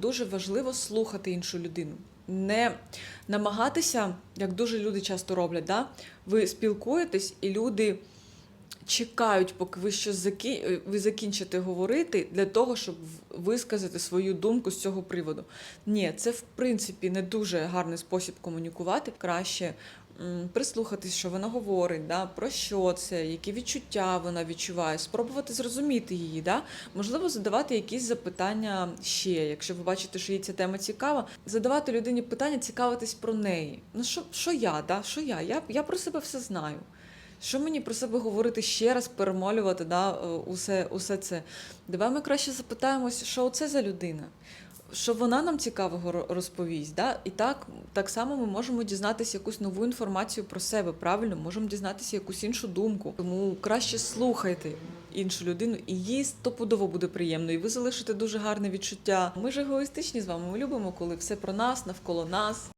дуже важливо слухати іншу людину. Не намагатися, як дуже люди часто роблять, да? ви спілкуєтесь, і люди чекають, поки ви щось закі... е, ви закінчите говорити для того, щоб висказати свою думку з цього приводу. Ні, це в принципі не дуже гарний спосіб комунікувати. Краще прислухатись, що вона говорить, да, про що це, які відчуття вона відчуває, спробувати зрозуміти її. Да? Можливо, задавати якісь запитання ще, якщо ви бачите, що їй ця тема цікава, задавати людині питання, цікавитись про неї. Ну що, що я, да? що я? я? Я про себе все знаю. Що мені про себе говорити ще раз, перемолювати да, е, усе, усе це? Давай ми краще запитаємося, що це за людина, що вона нам цікавого розповість. Да? І так, так само ми можемо дізнатися якусь нову інформацію про себе, правильно, можемо дізнатися якусь іншу думку. Тому краще слухайте іншу людину, і їй стопудово буде приємно, і ви залишите дуже гарне відчуття. Ми ж егоїстичні з вами. Ми любимо, коли все про нас, навколо нас.